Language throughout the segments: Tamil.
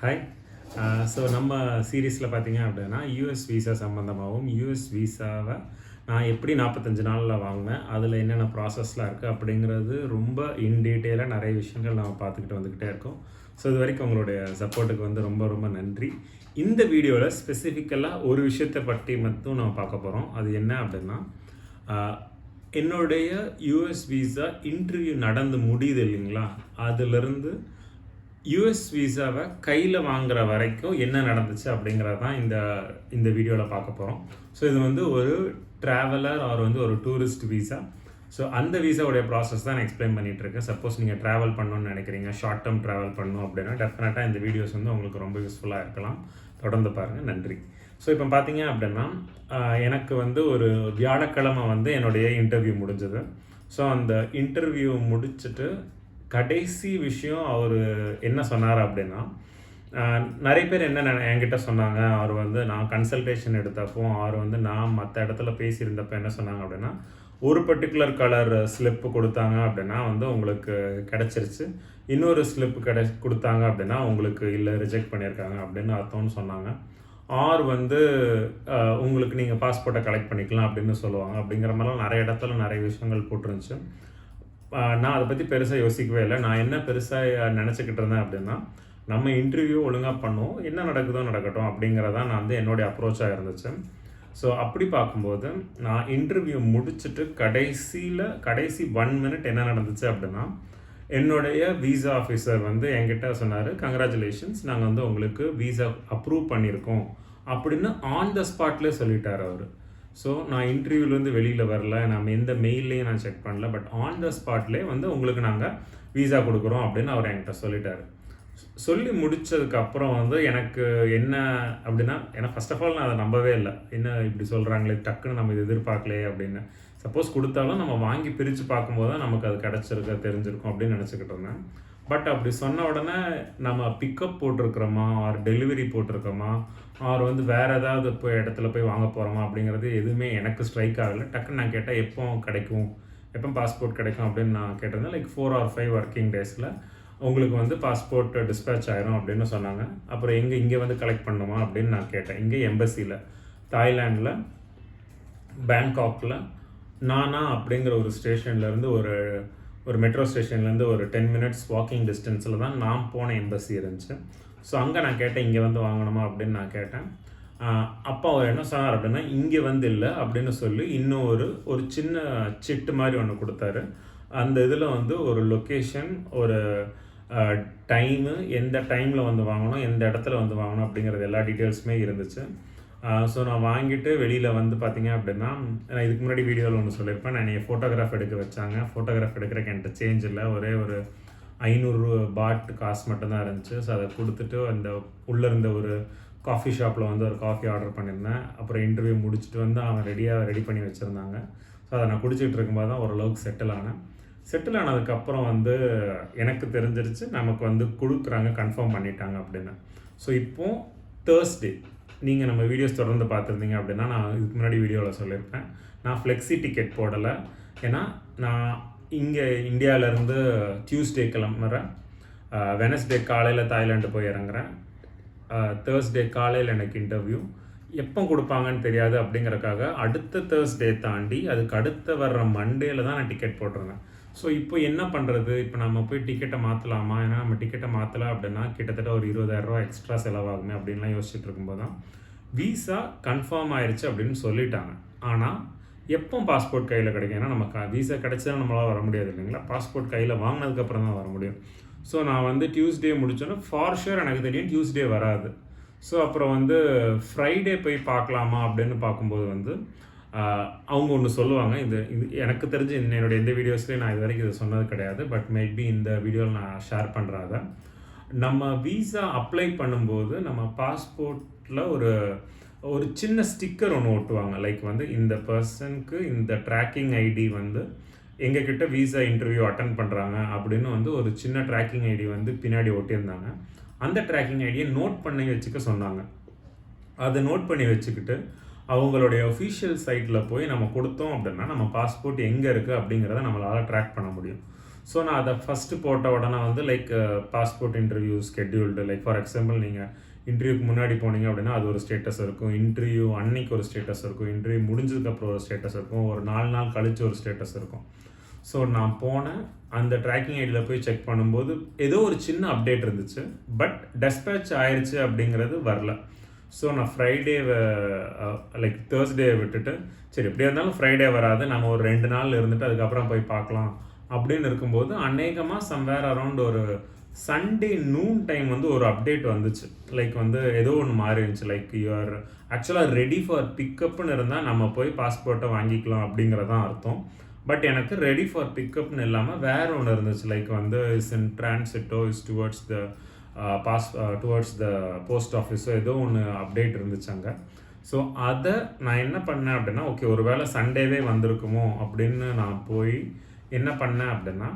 ஹாய் ஸோ uh, நம்ம சீரீஸில் பார்த்தீங்க அப்படின்னா யூஎஸ் விசா சம்மந்தமாகவும் யூஎஸ் விசாவை நான் எப்படி நாற்பத்தஞ்சு நாளில் வாங்கினேன் அதில் என்னென்ன ப்ராசஸ்லாம் இருக்குது அப்படிங்கிறது ரொம்ப இன் டீட்டெயிலாக நிறைய விஷயங்கள் நம்ம பார்த்துக்கிட்டு வந்துக்கிட்டே இருக்கோம். ஸோ இது வரைக்கும் உங்களுடைய சப்போர்ட்டுக்கு வந்து ரொம்ப ரொம்ப நன்றி. இந்த வீடியோவில் ஸ்பெசிஃபிக்கலாக ஒரு விஷயத்தை பற்றி மட்டும் நம்ம பார்க்க போகிறோம் அது என்ன அப்படின்னா என்னுடைய யூஎஸ் விசா இன்டர்வியூ நடந்து முடியுது இல்லைங்களா? அதுலேருந்து யூஎஸ் விசாவை கையில் வாங்குற வரைக்கும் என்ன நடந்துச்சு அப்படிங்கிறது தான் இந்த இந்த வீடியோவில் பார்க்க போகிறோம் ஸோ இது வந்து ஒரு ட்ராவலர் ஆர் வந்து ஒரு டூரிஸ்ட் விசா ஸோ அந்த விசாவுடைய ப்ராசஸ் தான் நான் எக்ஸ்பிளைன் இருக்கேன் சப்போஸ் நீங்கள் ட்ராவல் பண்ணணும்னு நினைக்கிறீங்க ஷார்ட் டேர்ம் ட்ராவல் பண்ணணும் அப்படின்னா டெஃபினட்டாக இந்த வீடியோஸ் வந்து உங்களுக்கு ரொம்ப யூஸ்ஃபுல்லாக இருக்கலாம். தொடர்ந்து பாருங்கள் நன்றி. ஸோ இப்போ பார்த்தீங்க அப்படின்னா எனக்கு வந்து ஒரு வியாழக்கிழமை வந்து என்னுடைய இன்டர்வியூ முடிஞ்சது. ஸோ அந்த இன்டர்வியூ முடிச்சுட்டு கடைசி விஷயம் அவர் என்ன சொன்னார் அப்படின்னா நிறைய பேர் என்ன என்கிட்ட சொன்னாங்க அவர் வந்து நான் கன்சல்டேஷன் எடுத்தப்போ அவர் வந்து நான் மற்ற இடத்துல பேசியிருந்தப்போ என்ன சொன்னாங்க அப்படின்னா ஒரு பர்டிகுலர் கலர் ஸ்லிப்பு கொடுத்தாங்க அப்படின்னா வந்து உங்களுக்கு கிடச்சிருச்சு. இன்னொரு ஸ்லிப் கிடை கொடுத்தாங்க அப்படின்னா உங்களுக்கு இல்லை ரிஜெக்ட் பண்ணியிருக்காங்க அப்படின்னு அர்த்தம்னு சொன்னாங்க. ஆர் வந்து உங்களுக்கு நீங்கள் பாஸ்போர்ட்டை கலெக்ட் பண்ணிக்கலாம் அப்படின்னு சொல்லுவாங்க. அப்படிங்கிற மாதிரிலாம் நிறைய இடத்துல நிறைய விஷயங்கள் போட்டிருந்துச்சு. நான் அதை பற்றி பெருசாக யோசிக்கவே இல்லை. நான் என்ன பெருசாக நினச்சிக்கிட்டு இருந்தேன் அப்படின்னா நம்ம இன்டர்வியூ ஒழுங்காக பண்ணும். என்ன நடக்குதோ நடக்கட்டும் அப்படிங்கிறதான் நான் வந்து என்னுடைய அப்ரோச்சாக இருந்துச்சு. ஸோ அப்படி பார்க்கும்போது நான் இன்டர்வியூ முடிச்சுட்டு கடைசியில் கடைசி ஒன் மினிட் என்ன நடந்துச்சு அப்படின்னா என்னுடைய விசா ஆஃபீஸர் வந்து என்கிட்ட சொன்னார் கங்க்ராச்சுலேஷன்ஸ் நாங்கள் வந்து உங்களுக்கு விசா அப்ரூவ் பண்ணியிருக்கோம். அப்படின்னு ஆன் த ஸ்பாட்லேயே சொல்லிட்டார் அவர். ஸோ நான் இன்டர்வியூலேருந்து வெளியில் வரல. நம்ம எந்த மெயிலையும் நான் செக் பண்ணல. பட் ஆன் த ஸ்பாட்லேயே வந்து உங்களுக்கு நாங்கள் வீசா கொடுக்குறோம் அப்படின்னு அவர் என்கிட்ட சொல்லிட்டாரு. சொல்லி முடித்ததுக்கப்புறம் வந்து எனக்கு என்ன அப்படின்னா ஏன்னா ஃபஸ்ட் ஆஃப் ஆல் நான் அதை நம்பவே இல்லை. என்ன இப்படி சொல்கிறாங்களே டக்குன்னு நம்ம இது எதிர்பார்க்கலையே அப்படின்னு. சப்போஸ் கொடுத்தாலும் நம்ம வாங்கி பிரித்து பார்க்கும்போது தான் நமக்கு அது கிடச்சிருக்க தெரிஞ்சிருக்கும் அப்படின்னு நினச்சிக்கிட்டு இருந்தேன். பட் அப்படி சொன்ன உடனே நம்ம பிக்கப் போட்டிருக்கிறோமா? ஆர் டெலிவரி போட்டிருக்கோமா ஆர் வந்து வேறு ஏதாவது போய் இடத்துல போய் வாங்க போகிறோமா அப்படிங்கிறது எதுவுமே எனக்கு ஸ்ட்ரைக் ஆகலை. டக்குன்னு நான் கேட்டேன் எப்போ கிடைக்கும்? எப்போ பாஸ்போர்ட் கிடைக்கும்? அப்படின்னு நான் கேட்டிருந்தேன். Like four or five working டேஸில் உங்களுக்கு வந்து பாஸ்போர்ட் டிஸ்பேச் ஆயிரும் அப்படின்னு சொன்னாங்க. அப்புறம் எங்கே இங்கே வந்து கலெக்ட் பண்ணுமா? அப்படின்னு நான் கேட்டேன். இங்கே எம்பசியில் தாய்லாண்டில் பேங்காக்கில் நானா அப்படிங்கிற ஒரு ஸ்டேஷன்லேருந்து ஒரு ஒரு மெட்ரோ ஸ்டேஷன்லேருந்து ஒரு டென் மினிட்ஸ் வாக்கிங் டிஸ்டன்ஸில் தான் நான் போன எம்பசி இருந்துச்சு. ஸோ அங்கே நான் கேட்டேன் இங்கே வந்து வாங்கணுமா? அப்படின்னு நான் கேட்டேன். ஆஹ் அப்போ அவர் என்ன சொன்னார் அப்படின்னா இங்கே வந்து இல்லை அப்படின்னு சொல்லி இன்னும் ஒரு ஒரு சின்ன சிட்டு மாதிரி ஒன்று கொடுத்தாரு. அந்த இதில் வந்து ஒரு லொக்கேஷன் ஒரு டைமு எந்த டைமில் வந்து வாங்கணும் எந்த இடத்துல வந்து வாங்கணும் அப்படிங்கிறது எல்லா டீட்டெயில்ஸுமே இருந்துச்சு. ஸோ நான் வாங்கிட்டு வெளியில் வந்து பார்த்தீங்க அப்படின்னா நான் இதுக்கு முன்னாடி வீடியோவில் ஒன்று சொல்லியிருப்பேன். நான் என்னைய ஃபோட்டோகிராஃப் எடுக்க வச்சாங்க. ஃபோட்டோகிராஃப் எடுக்கிறக்கு என்கிட்ட சேஞ்ச் இல்லை. ஒரே ஒரு ஐநூறு பாட் காசு மட்டும்தான் இருந்துச்சு. ஸோ அதை கொடுத்துட்டு அந்த உள்ளே இருந்த ஒரு காஃபி ஷாப்பில் வந்து ஒரு காஃபி ஆர்டர் பண்ணியிருந்தேன். அப்புறம் இன்டர்வியூ முடிச்சுட்டு வந்து அவன் ரெடியாக ரெடி பண்ணி வச்சுருந்தாங்க. ஸோ அதை நான் குடிச்சிட்டு இருக்கும்போது தான் ஓரளவுக்கு செட்டில் ஆனேன். செட்டில் ஆனதுக்கப்புறம் வந்து எனக்கு தெரிஞ்சிருச்சு நமக்கு வந்து கொடுக்குறாங்க கன்ஃபார்ம் பண்ணிட்டாங்க அப்படின்னு. ஸோ இப்போ தேர்ஸ்டே நீங்கள் நம்ம வீடியோஸ் தொடர்ந்து பார்த்துருந்தீங்க அப்படின்னா நான் இதுக்கு முன்னாடி வீடியோவில் சொல்லியிருப்பேன். நான் ஃப்ளெக்ஸி டிக்கெட் போடலை. ஏன்னா நான் இங்கே இந்தியாவிலேருந்து டியூஸ்டே கிளம்புறேன். வெனஸ்டே காலையில் தாய்லாந்து போய் இறங்குறேன். தேர்ஸ்டே காலையில் எனக்கு இன்டர்வியூ எப்போ கொடுப்பாங்கன்னு தெரியாது அப்படிங்கிறக்காக அடுத்த தேர்ஸ்டே தாண்டி அதுக்கு அடுத்த வர்ற மண்டேல தான் நான் டிக்கெட் போட்டிருந்தேன். ஸோ இப்போ என்ன பண்ணுறது இப்போ நம்ம போய் டிக்கெட்டை மாற்றலாமா ஏன்னா நம்ம டிக்கெட்டை மாற்றல அப்படின்னா கிட்டத்தட்ட ஒரு இருபதாயிரரூவா எக்ஸ்ட்ரா செலவாகுமே அப்படின்லாம் யோசிச்சுட்டு இருக்கும்போது தான் விசா கன்ஃபார்ம் ஆயிடுச்சு அப்படின்னு சொல்லிட்டாங்க. ஆனால் எப்போ பாஸ்போர்ட் கையில் கிடைக்கும்? ஏன்னா நம்ம விசா கிடைச்சா நம்மளால் வர முடியாது இல்லைங்களா? பாஸ்போர்ட் கையில் வாங்கினதுக்கப்புறம் தான் வர முடியும். ஸோ நான் வந்து டியூஸ்டே முடிச்சோன்னே ஃபார் ஷுர் எனக்கு தெரியும் டியூஸ்டே வராது. ஸோ அப்புறம் வந்து ஃப்ரைடே போய் பார்க்கலாமா அப்படின்னு பார்க்கும்போது வந்து அவங்க ஒன்று சொல்லுவாங்க இது இது எனக்கு தெரிஞ்சு இன்ன- என்னோட எந்த வீடியோஸ்லேயும் நான் இது வரைக்கும் இதை சொன்னது கிடையாது பட் மேபி இந்த வீடியோவில் நான் ஷேர் பண்ணுறத நம்ம விசா அப்ளை பண்ணும்போது நம்ம பாஸ்போர்ட்டில் ஒரு ஒரு சின்ன ஸ்டிக்கர் ஒன்று ஒட்டுவாங்க. லைக் வந்து இந்த பர்சனுக்கு இந்த ட்ராக்கிங் ஐடி வந்து எங்ககிட்ட விசா இன்டர்வியூ அட்டன் பண்ணுறாங்க அப்படின்னு வந்து ஒரு சின்ன ட்ராக்கிங் ஐடி வந்து பின்னாடி ஒட்டியிருந்தாங்க. அந்த ட்ராக்கிங் ஐடியை நோட் பண்ணி வச்சுக்க சொன்னாங்க. அதை நோட் பண்ணி வச்சுக்கிட்டு அவங்களுடைய ஒஃபீஷியல் சைட்டில் போய் நம்ம கொடுத்தோம் அப்படின்னா நம்ம பாஸ்போர்ட் எங்கே இருக்குது அப்படிங்கிறத நம்மளால் ட்ராக் பண்ண முடியும். ஸோ நான் அதை ஃபஸ்ட்டு போட்ட உடனே வந்து like passport interview scheduled like for example நீங்கள் இன்டர்வியூக்கு முன்னாடி போனீங்க அப்படின்னா அது ஒரு ஸ்டேட்டஸ் இருக்கும். இன்டர்வியூ அன்னைக்கு ஒரு ஸ்டேட்டஸ் இருக்கும். இன்டர்வியூ முடிஞ்சதுக்கப்புறம் ஒரு ஸ்டேட்டஸ் இருக்கும். ஒரு நாலு நாள் கழிச்சு ஒரு ஸ்டேட்டஸ் இருக்கும். ஸோ நான் போனேன். அந்த ட்ராக்கிங் ஐடியில் போய் செக் பண்ணும்போது ஏதோ ஒரு சின்ன அப்டேட் இருந்துச்சு. பட் டெஸ்பேச் ஆயிடுச்சு அப்படிங்கிறது வரல. ஸோ நான் ஃப்ரைடே லைக் தேர்ஸ்டே விட்டுட்டு சரி எப்படியா இருந்தாலும் ஃப்ரைடே வராது நம்ம ஒரு ரெண்டு நாள் இருந்துட்டு அதுக்கப்புறம் போய் பார்க்கலாம் அப்படின்னு இருக்கும்போது அநேகமாக சம்வேர் அரவுண்ட் ஒரு சண்டே நூன் டைம் வந்து ஒரு அப்டேட் வந்துச்சு. லைக் வந்து ஏதோ ஒன்று மாறி இருந்துச்சு. லைக் யூஆர் ஆக்சுவலாக ரெடி ஃபார் பிக்கப்னு இருந்தால் நம்ம போய் பாஸ்போர்ட்டை வாங்கிக்கலாம் அப்படிங்கிறதான் அர்த்தம். பட் எனக்கு ரெடி ஃபார் பிக்கப்னு இல்லாமல் வேறு ஒன்று இருந்துச்சு. லைக் வந்து is in டிரான்சிட்டோ is towards the pass towards the post ஆஃபீஸோ ஏதோ ஒன்று அப்டேட் இருந்துச்சு அங்கே. ஸோ அதை நான் என்ன பண்ணேன் அப்படின்னா ஓகே ஒரு வேளை சண்டேவே வந்திருக்குமோ அப்படின்னு நான் போய் என்ன பண்ணேன் அப்படின்னா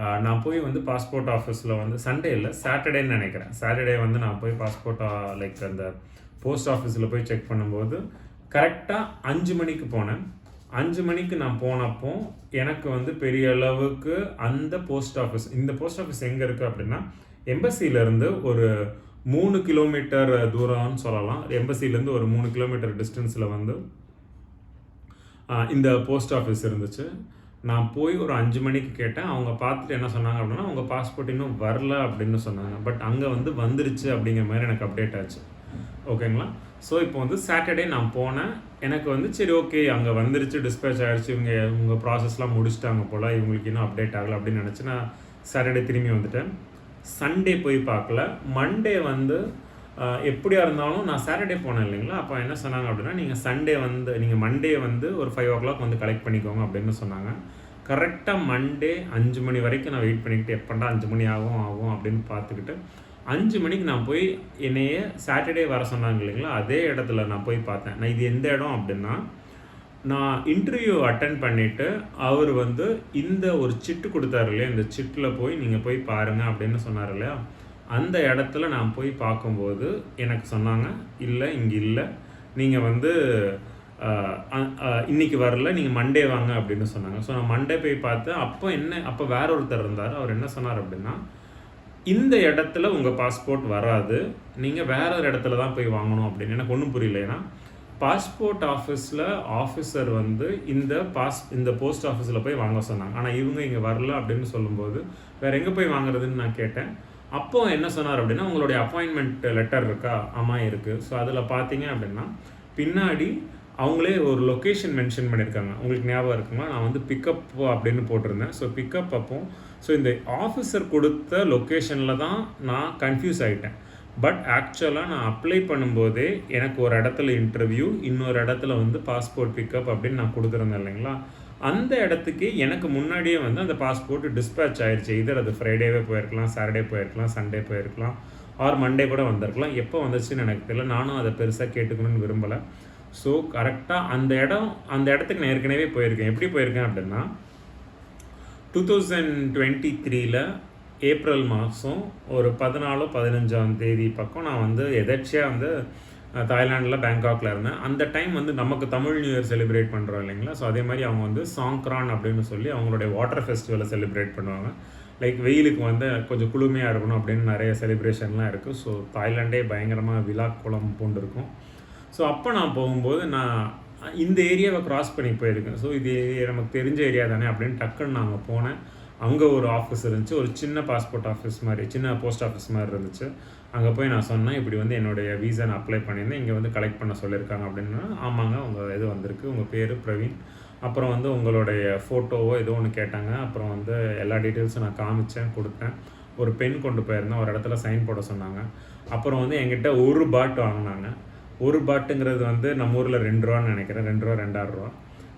uh, நான் போய் வந்து பாஸ்போர்ட் ஆஃபீஸில் வந்து சண்டே இல்லை சாட்டர்டேன்னு நினைக்கிறேன். சாட்டர்டே வந்து நான் போய் பாஸ்போர்ட் லைக் uh, அந்த போஸ்ட் ஆஃபீஸில் போய் செக் பண்ணும்போது கரெக்டாக அஞ்சு மணிக்கு போனேன். அஞ்சு மணிக்கு நான் போனப்போ எனக்கு வந்து பெரிய அளவுக்கு அந்த போஸ்ட் ஆஃபீஸ் இந்த போஸ்ட் ஆஃபீஸ் எங்கே இருக்குது அப்படின்னா எம்பசியிலேருந்து ஒரு மூணு கிலோமீட்டர் தூரம்னு சொல்லலாம். எம்பசிலேருந்து ஒரு மூணு கிலோமீட்டர் டிஸ்டன்ஸில் வந்து இந்த போஸ்ட் ஆஃபீஸ் இருந்துச்சு. நான் போய் ஒரு அஞ்சு மணிக்கு கேட்டேன். அவங்க பார்த்துட்டு என்ன சொன்னாங்க அப்படின்னா உங்கள் பாஸ்போர்ட் இன்னும் வரல அப்படின்னு சொன்னாங்க. பட் அங்கே வந்து வந்துருச்சு அப்படிங்கிற மாதிரி எனக்கு அப்டேட் ஆச்சு. ஓகேங்களா? ஸோ இப்போ வந்து சாட்டர்டே நான் போனேன். எனக்கு வந்து சரி ஓகே அங்கே வந்துருச்சு டிஸ்பேச் ஆகிடுச்சு இவங்க உங்கள் ப்ராசஸ்லாம் முடிச்சுட்டாங்க போல். இவங்களுக்கு இன்னும் அப்டேட் ஆகலை அப்படின்னு நினச்சி நான் சாட்டர்டே திரும்பி வந்துட்டேன். சண்டே போய் பார்க்கல. மண்டே வந்து எப்படியா இருந்தாலும் நான் சாட்டர்டே போனேன் இல்லைங்களா? அப்போ என்ன சொன்னாங்க அப்படின்னா நீங்கள் சண்டே வந்து நீங்கள் மண்டே வந்து ஒரு ஃபைவ் ஓ கிளாக் வந்து கலெக்ட் பண்ணிக்கோங்க அப்படின்னு சொன்னாங்க. கரெக்டாக மண்டே அஞ்சு மணி வரைக்கும் நான் வெயிட் பண்ணிக்கிட்டு எப்படா அஞ்சு மணி ஆகும் ஆகும் அப்படின்னு பார்த்துக்கிட்டு அஞ்சு மணிக்கு நான் போய் என்னையே சாட்டர்டே வர சொன்னாங்க இல்லைங்களா? அதே இடத்துல நான் போய் பார்த்தேன். நான் இது எந்த இடம் அப்படின்னா நான் இன்டர்வியூ அட்டன் பண்ணிவிட்டு அவர் வந்து இந்த ஒரு சிட்டு கொடுத்தாரு இல்லையா? இந்த சிட்டில் போய் நீங்கள் போய் பாருங்கள் அப்படின்னு சொன்னார் இல்லையா? அந்த இடத்துல நான் போய் பார்க்கும்போது எனக்கு சொன்னாங்க இல்லை இங்கே இல்லை. நீங்கள் வந்து இன்னைக்கு வரல. நீங்கள் மண்டே வாங்க அப்படின்னு சொன்னாங்க. ஸோ நான் மண்டே போய் பார்த்தேன் அப்போ என்ன அப்போ வேற ஒருத்தர் இருந்தார். அவர் என்ன சொன்னார் அப்படின்னா இந்த இடத்துல உங்கள் பாஸ்போர்ட் வராது. நீங்கள் வேற ஒரு இடத்துல தான் போய் வாங்கணும் அப்படின்னு. எனக்கு ஒன்றும் புரியல ஏன்னா பாஸ்போர்ட் ஆஃபீஸில் ஆஃபீஸர் வந்து இந்த பாஸ் இந்த போஸ்ட் ஆஃபீஸில் போய் வாங்க சொன்னாங்க. ஆனால் இவங்க இங்கே வரல அப்படின்னு சொல்லும்போது வேற எங்கே போய் வாங்குறதுன்னு நான் கேட்டேன். அப்போ என்ன சொன்னார் அப்படின்னா உங்களுடைய அப்பாயின்மெண்ட் லெட்டர் இருக்கா? ஆமாம் இருக்குது ஸோ அதில் பார்த்தீங்க அப்படின்னா பின்னாடி அவங்களே ஒரு லொக்கேஷன் மென்ஷன் பண்ணியிருக்காங்க. உங்களுக்கு ஞாபகம் இருக்குங்களா நான் வந்து பிக்கப் அப்படின்னு போட்டிருந்தேன். ஸோ பிக்கப் அப்போ ஸோ இந்த ஆஃபீஸர் கொடுத்த லொக்கேஷனில் தான் நான் கன்ஃபியூஸ் ஆகிட்டேன் பட் ஆக்சுவலாக நான் அப்ளை பண்ணும்போதே எனக்கு ஒரு இடத்துல இன்டர்வியூ இன்னொரு இடத்துல வந்து பாஸ்போர்ட் பிக்கப் அப்படின்னு நான் கொடுத்துருந்தேன் இல்லைங்களா? அந்த இடத்துக்கு எனக்கு முன்னாடியே வந்து அந்த பாஸ்போர்ட் டிஸ்பேச் ஆயிடுச்சு இதர் அது ஃப்ரைடேவே போயிருக்கலாம் சாட்டர்டே போயிருக்கலாம் சண்டே போயிருக்கலாம் ஆர் மண்டே கூட வந்திருக்கலாம். எப்போ வந்துச்சுன்னு எனக்கு தெரியல. நானும் அதை பெருசாக கேட்டுக்கணும்னு விரும்பலை. ஸோ கரெக்டாக அந்த இடம் அந்த இடத்துக்கு நான் ஏற்கனவே போயிருக்கேன். எப்படி போயிருக்கேன் அப்படின்னா டூ தௌசண்ட் டுவெண்ட்டி த்ரீல ஏப்ரல் மாதம் ஒரு பதினாலோ பதினஞ்சாம் தேதி பக்கம் நான் வந்து எதர்ச்சியாக வந்து தாய்லாண்டில் தாய்லாந்தில் பேங்காக்ல இருந்தேன். அந்த டைம் வந்து நமக்கு தமிழ் நியூ இயர் செலிப்ரேட் பண்ணுறோம் இல்லைங்களா? ஸோ அதே மாதிரி அவங்க வந்து சாங்க்ரான் அப்படின்னு சொல்லி அவங்களுடைய வாட்டர் ஃபெஸ்டிவலை செலிப்ரேட் பண்ணுவாங்க. லைக் வெயிலுக்கு வந்து கொஞ்சம் குளுமையாக இருக்கணும் அப்படின்னு நிறைய செலிப்ரேஷன்லாம் இருக்குது ஸோ தாய்லாண்டே பயங்கரமாக விழா குளம் பூண்டு இருக்கும் ஸோ அப்போ நான் போகும்போது நான் இந்த ஏரியாவை க்ராஸ் பண்ணி போயிருக்கேன். ஸோ இது நமக்கு தெரிஞ்ச ஏரியா தானே அப்படின்னு டக்குன்னு நாங்கள் போனேன். அங்கே ஒரு ஆஃபீஸ் இருந்துச்சு. ஒரு சின்ன பாஸ்போர்ட் ஆஃபீஸ் மாதிரி சின்ன போஸ்ட் ஆஃபீஸ் மாதிரி இருந்துச்சு. அங்கே போய் நான் சொன்னேன் இப்படி வந்து என்னுடைய வீசா நான் அப்ளை பண்ணியிருந்தேன். இங்கே வந்து கலெக்ட் பண்ண சொல்லியிருக்காங்க அப்படின்னா. ஆமாங்க உங்கள் இது வந்திருக்கு. உங்கள் பேர் பிரவீன். அப்புறம் வந்து உங்களுடைய ஃபோட்டோவோ ஏதோ ஒன்று கேட்டாங்க. அப்புறம் வந்து எல்லா டீட்டெயில்ஸும் நான் காமிச்சேன் கொடுத்தேன். ஒரு பெண் கொண்டு போயிருந்தேன். ஒரு இடத்துல சைன் போட சொன்னாங்க. அப்புறம் வந்து என்கிட்ட ஒரு பாட் வாங்கினாங்க. ஒரு பாட்டுங்கிறது வந்து நம்ம ஊரில் ரெண்டு ரூபான்னு நினைக்கிறேன். ரெண்டு ரூபா ரெண்டாயிரம் ரூபா.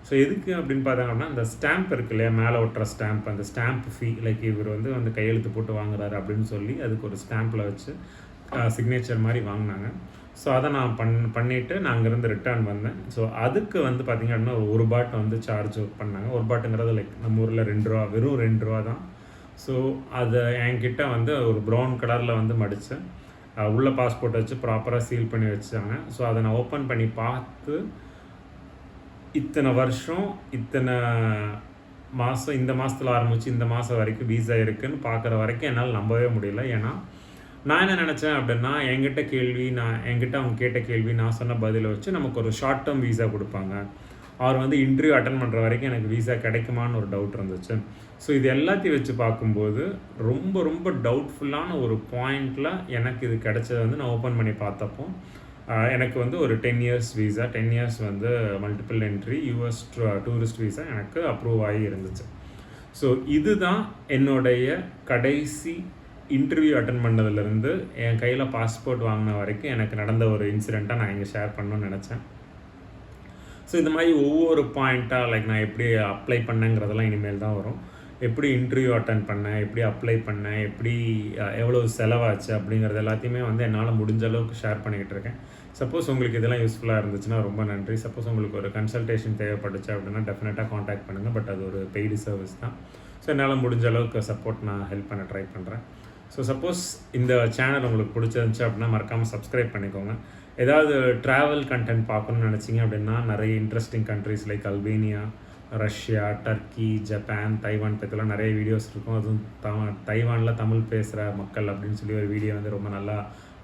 ஸோ எதுக்கு அப்படின்னு பார்த்தாங்க அப்படின்னா அந்த ஸ்டாம்ப் இருக்கு இல்லையா மேலே ஒட்டுற ஸ்டாம்ப் அந்த ஸ்டாம்ப் ஃபீ லைக் இவர் வந்து அந்த கையெழுத்து போட்டு வாங்குறாரு அப்படின்னு சொல்லி அதுக்கு ஒரு ஸ்டாம்பில் வச்சு சிக்னேச்சர் மாதிரி வாங்கினாங்க. ஸோ அதை நான் பண் பண்ணிவிட்டு நான் அங்கேருந்து ரிட்டர்ன் வந்தேன். ஸோ அதுக்கு வந்து பார்த்திங்க அப்படின்னா ஒரு பாட்டு வந்து சார்ஜ் பண்ணாங்க. ஒரு பாட்டுங்கிறது லைக் நம்ம ஊரில் ரெண்டு ரூபா வெறும் ரெண்டு ரூபா தான். ஸோ அதை என்கிட்ட வந்து ஒரு ப்ரௌன் கலரில் வந்து மடித்தேன் உள்ள பாஸ்போர்ட் வச்சு ப்ராப்பராக சீல் பண்ணி வச்சாங்க. ஸோ அதை நான் ஓப்பன் பண்ணி பார்த்து இத்தனை வருஷம் இத்தனை மாதம் இந்த மாதத்தில் ஆரம்பித்து இந்த மாதம் வரைக்கும் வீசா இருக்குன்னு பார்க்குற வரைக்கும் என்னால் நம்பவே முடியல. ஏன்னா நான் என்ன நினச்சேன் அப்படின்னா என்கிட்ட கேள்வி நான் என்கிட்ட அவங்க கேட்ட கேள்வி நான் சொன்ன பதிலை வச்சு நமக்கு ஒரு ஷார்ட் டேர்ம் வீசா கொடுப்பாங்க. அவர் வந்து இன்டர்வியூ அட்டன் பண்ணுற வரைக்கும் எனக்கு வீசா கிடைக்குமான்னு ஒரு டவுட் இருந்துச்சு. ஸோ இது எல்லாத்தையும் வச்சு பார்க்கும்போது ரொம்ப ரொம்ப டவுட்ஃபுல்லான ஒரு பாயிண்டில் எனக்கு இது கிடைச்சது வந்து நான் ஓப்பன் பண்ணி பார்த்தப்போ எனக்கு வந்து ஒரு ten years visa ten years வந்து multiple entry US tourist visa எனக்கு அப்ரூவ் ஆகி இருந்துச்சு. ஸோ இதுதான் என்னுடைய கடைசி இன்டர்வியூ அட்டன் பண்ணதுலேருந்து என் கையில் பாஸ்போர்ட் வாங்கின வரைக்கும் எனக்கு நடந்த ஒரு இன்சிடெண்ட்டாக நான் இங்கே ஷேர் பண்ணணும்னு நினச்சேன். ஸோ இந்த மாதிரி ஒவ்வொரு பாயிண்ட்டாக லைக் நான் எப்படி அப்ளை பண்ணேங்கிறதெல்லாம் இனிமேல் தான் வரும். எப்படி இன்டர்வியூ அட்டன் பண்ணேன் எப்படி அப்ளை பண்ணேன் எப்படி எவ்வளோ செலவாச்சு அப்படிங்கிறது எல்லாத்தையுமே வந்து என்னால் முடிஞ்ச அளவுக்கு ஷேர் பண்ணிக்கிட்டு இருக்கேன். சப்போஸ் உங்களுக்கு இதெல்லாம் யூஸ்ஃபுல்லாக இருந்துச்சுன்னா ரொம்ப நன்றி. சப்போஸ் உங்களுக்கு ஒரு கன்சல்டேஷன் தேவைப்பட்டுச்சு அப்படின்னா டெஃபினட்டாக காண்டாக்ட் பண்ணுங்கள் பட் அது ஒரு பெய்டு சர்வீஸ் தான். ஸோ என்னால் முடிஞ்ச அளவுக்கு சப்போர்ட் நான் ஹெல்ப் பண்ண ட்ரை பண்ணுறேன் ஸோ சப்போஸ் இந்த சேனல் உங்களுக்கு பிடிச்சிருந்துச்சு அப்படின்னா மறக்காமல் சப்ஸ்கிரைப் பண்ணிக்கோங்க. ஏதாவது ட்ராவல் கண்டென்ட் பார்க்கணும்னு நினச்சிங்க அப்படின்னா நிறைய interesting countries like Albania Russia Turkey Japan Taiwan பற்றிலாம் நிறைய வீடியோஸ் இருக்கும். அதுவும் த தைவானில் தமிழ் பேசுகிற மக்கள் அப்படின்னு சொல்லி ஒரு வீடியோ வந்து ரொம்ப நல்லா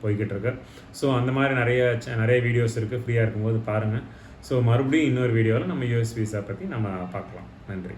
போய்கிட்டு இருக்கு. ஸோ அந்த மாதிரி நிறைய நிறைய வீடியோஸ் இருக்குது ஃப்ரீயாக இருக்கும்போது பாருங்கள் ஸோ மறுபடியும் இன்னொரு வீடியோவில் நம்ம யூஎஸ் விசா பற்றி நம்ம பார்க்கலாம். நன்றி.